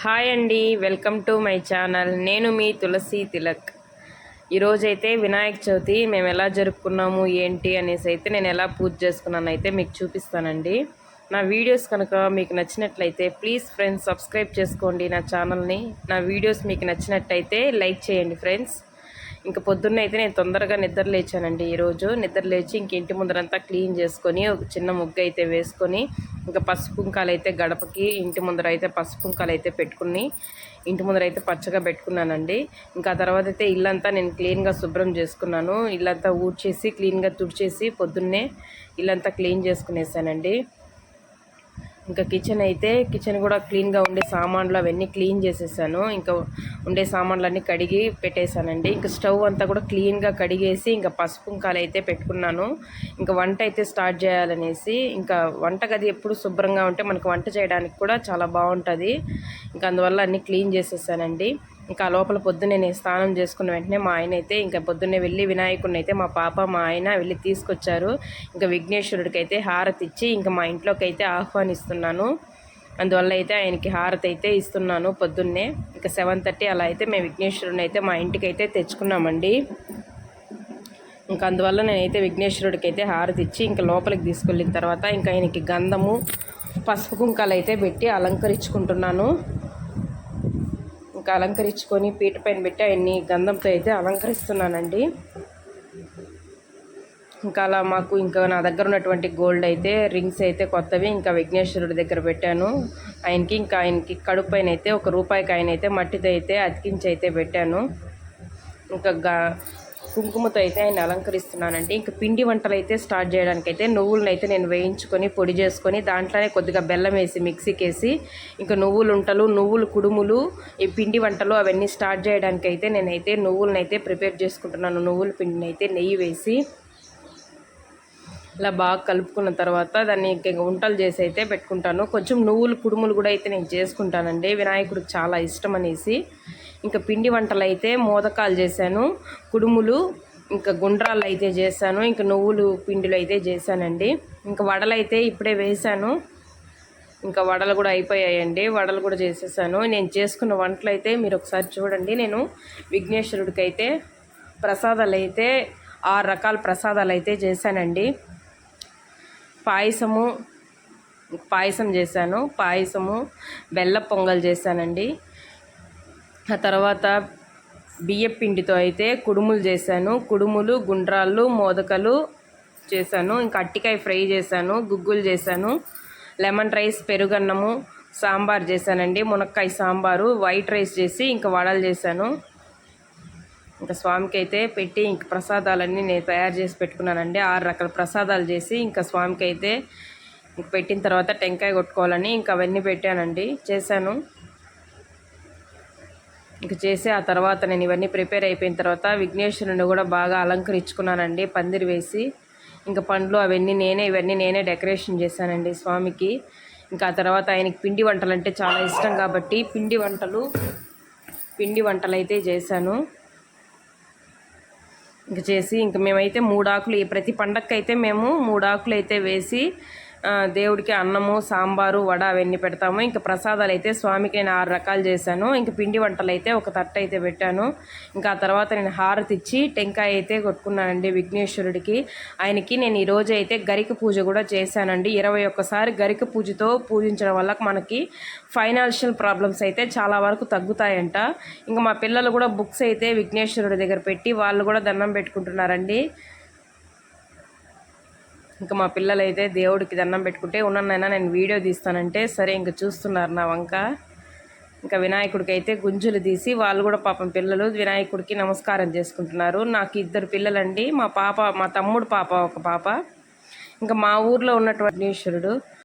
Hi అండి welcome to my channel. నేను మీ తులసి తిలక్. ఈరోజైతే వినాయక చవితి మేము ఎలా జరుపుకున్నాము ఏంటి అనేసి అయితే నేను ఎలా పూజ చేసుకున్నాను అయితే మీకు చూపిస్తానండి. నా వీడియోస్ కనుక మీకు నచ్చినట్లయితే ప్లీజ్ ఫ్రెండ్స్ సబ్స్క్రైబ్ చేసుకోండి నా ఛానల్ని. నా వీడియోస్ మీకు నచ్చినట్టయితే లైక్ చేయండి ఫ్రెండ్స్. ఇంకా పొద్దున్న అయితే నేను తొందరగా నిద్ర లేచానండి ఈరోజు. నిద్ర లేచి ఇంక ఇంటి ముందరంతా క్లీన్ చేసుకొని ఒక చిన్న ముగ్గు అయితే వేసుకొని ఇంకా పసుపు కుంకాలు అయితే గడపకి ఇంటి ముందర అయితే పసుపు కుంకాలు అయితే పెట్టుకుని ఇంటి ముందర అయితే పచ్చగా పెట్టుకున్నానండి. ఇంకా ఆ తర్వాత అయితే ఇల్లంతా నేను క్లీన్గా శుభ్రం చేసుకున్నాను. ఇల్లంతా ఊడ్చేసి క్లీన్గా తుడిచేసి పొద్దున్నే ఇల్లంతా క్లీన్ చేసుకునేసానండి. ఇంకా కిచెన్ అయితే కిచెన్ కూడా క్లీన్గా ఉండే సామాన్లు అవన్నీ క్లీన్ చేసేసాను. ఇంకా ఉండే సామాన్లు అన్నీ కడిగి పెట్టేశానండి. ఇంకా స్టవ్ అంతా కూడా క్లీన్గా కడిగేసి ఇంకా పసుపు కుంకాలు అయితే పెట్టుకున్నాను. ఇంకా వంట అయితే స్టార్ట్ చేయాలనేసి ఇంకా వంట గది ఎప్పుడు శుభ్రంగా ఉంటే మనకు వంట చేయడానికి కూడా చాలా బాగుంటుంది. ఇంకా అందువల్ల అన్నీ క్లీన్ చేసేసానండి. ఇంకా లోపల పొద్దున్నే నేను స్నానం చేసుకున్న వెంటనే మా ఆయన అయితే ఇంకా పొద్దున్నే వెళ్ళి వినాయకుడిని అయితే మా పాప మా ఆయన వెళ్ళి తీసుకొచ్చారు. ఇంకా విఘ్నేశ్వరుడికి అయితే హారతి ఇచ్చి ఇంకా మా ఇంట్లోకి అయితే ఆహ్వానిస్తున్నాను. అందువల్ల అయితే ఆయనకి హారతి అయితే ఇస్తున్నాను పొద్దున్నే. ఇంకా సెవెన్ థర్టీ అలా అయితే మేము విఘ్నేశ్వరుని అయితే మా ఇంటికి అయితే తెచ్చుకున్నామండి. ఇంకా అందువల్ల నేనైతే విఘ్నేశ్వరుడికి అయితే హారతి ఇచ్చి ఇంకా లోపలికి తీసుకెళ్ళిన తర్వాత ఇంకా ఆయనకి గంధము పసుపు కుంకాలు అయితే పెట్టి అలంకరించుకుంటున్నాను. ఇంకా అలంకరించుకొని పీట పైన పెట్టి ఆయన్ని గంధంతో అయితే అలంకరిస్తున్నానండి. ఇంకా అలా మాకు ఇంకా నా దగ్గర ఉన్నటువంటి గోల్డ్ అయితే రింగ్స్ అయితే కొత్తవి. ఇంకా విఘ్నేశ్వరుడి దగ్గర పెట్టాను. ఆయనకి ఇంకా ఆయనకి కడుపు పైన అయితే ఒక రూపాయికి ఆయన అయితే మట్టితో అయితే అతికించి అయితే పెట్టాను. ఇంకా కుంకుమతో అయితే ఆయన అలంకరిస్తున్నానండి. ఇంకా పిండి వంటలు అయితే స్టార్ట్ చేయడానికి అయితే నువ్వులను అయితే నేను వేయించుకొని పొడి చేసుకొని దాంట్లోనే కొద్దిగా బెల్లం వేసి మిక్సీకి వేసి ఇంకా నువ్వులు ఉంటలు నువ్వులు కుడుములు ఈ పిండి వంటలు అవన్నీ స్టార్ట్ చేయడానికి అయితే నేనైతే నువ్వులను అయితే ప్రిపేర్ చేసుకుంటున్నాను. నువ్వుల పిండిని అయితే నెయ్యి వేసి ఇలా బాగా కలుపుకున్న తర్వాత దాన్ని ఇంకా వంటలు చేసి అయితే పెట్టుకుంటాను. కొంచెం నువ్వులు కుడుములు కూడా అయితే నేను చేసుకుంటానండి. వినాయకుడికి చాలా ఇష్టం అనేసి ఇంకా పిండి వంటలు అయితే మోదకాలు చేశాను కుడుములు ఇంకా గుండ్రాలు అయితే చేశాను ఇంకా నువ్వులు పిండిలు అయితే చేశానండి. ఇంకా వడలు అయితే ఇప్పుడే వేశాను. ఇంకా వడలు కూడా అయిపోయాయండి వడలు కూడా చేసేసాను. నేను చేసుకున్న వంటలు అయితే మీరు ఒకసారి చూడండి. నేను విఘ్నేశ్వరుడికి అయితే ప్రసాదాలు అయితే ఆరు రకాల ప్రసాదాలు అయితే చేశానండి. పాయసము పాయసం చేశాను. పాయసము బెల్ల పొంగల్ చేశానండి. ఆ తర్వాత బియ్య పిండితో అయితే కుడుములు చేశాను. కుడుములు గుండ్రాళ్ళు మోదకలు చేశాను. ఇంకా అట్టికాయ ఫ్రై చేశాను గుగ్గులు చేశాను. లెమన్ రైస్ పెరుగన్నము సాంబార్ చేశానండి. మునక్కాయ సాంబారు వైట్ రైస్ చేసి ఇంకా వడలు చేశాను. ఇంకా స్వామికి అయితే పెట్టి ఇంక ప్రసాదాలన్నీ నేను తయారు చేసి పెట్టుకున్నానండి. ఆరు రకాల ప్రసాదాలు చేసి ఇంకా స్వామికి అయితే ఇంక పెట్టిన తర్వాత టెంకాయ కొట్టుకోవాలని ఇంకా అవన్నీ పెట్టానండి. చేశాను. ఇంక చేసి ఆ తర్వాత నేను ఇవన్నీ ప్రిపేర్ అయిపోయిన తర్వాత విఘ్నేశ్వరుని కూడా బాగా అలంకరించుకున్నానండి పందిరి వేసి. ఇంకా పండ్లు అవన్నీ నేనే ఇవన్నీ నేనే డెకరేషన్ చేశానండి స్వామికి. ఇంకా ఆ తర్వాత ఆయనకి పిండి వంటలు అంటే చాలా ఇష్టం కాబట్టి పిండి వంటలు పిండి వంటలు అయితే చేశాను. ఇంక చేసి ఇంక మేమైతే మూడు ఆకులు ప్రతి అయితే మేము మూడు ఆకులు అయితే వేసి దేవుడికి అన్నము సాంబారు వడ అవన్నీ పెడతాము. ఇంకా ప్రసాదాలు అయితే స్వామికి నేను ఆరు రకాలు చేశాను. ఇంకా పిండి వంటలు అయితే ఒక తట్ట అయితే పెట్టాను. ఇంకా ఆ తర్వాత నేను హారతి ఇచ్చి టెంకాయ అయితే కొట్టుకున్నానండి విఘ్నేశ్వరుడికి. ఆయనకి నేను ఈరోజు అయితే గరిక పూజ కూడా చేశానండి. ఇరవై ఒక్కసారి గరిక పూజతో పూజించడం వల్ల మనకి ఫైనాన్షియల్ ప్రాబ్లమ్స్ అయితే చాలా వరకు తగ్గుతాయంట. ఇంకా మా పిల్లలు కూడా బుక్స్ అయితే విఘ్నేశ్వరుడి దగ్గర పెట్టి వాళ్ళు కూడా దండం పెట్టుకుంటున్నారండి. ఇంకా మా పిల్లలైతే దేవుడికి దండం పెట్టుకుంటే ఉన్ననైనా నేను వీడియో తీస్తానంటే సరే ఇంకా చూస్తున్నారు నా వంక. ఇంకా వినాయకుడికి అయితే గుంజులు తీసి వాళ్ళు కూడా పాపం పిల్లలు వినాయకుడికి నమస్కారం చేసుకుంటున్నారు. నాకు ఇద్దరు పిల్లలండి మా పాప మా తమ్ముడు పాప ఒక పాప. ఇంకా మా ఊర్లో ఉన్నటువంటి ఈశ్వరుడు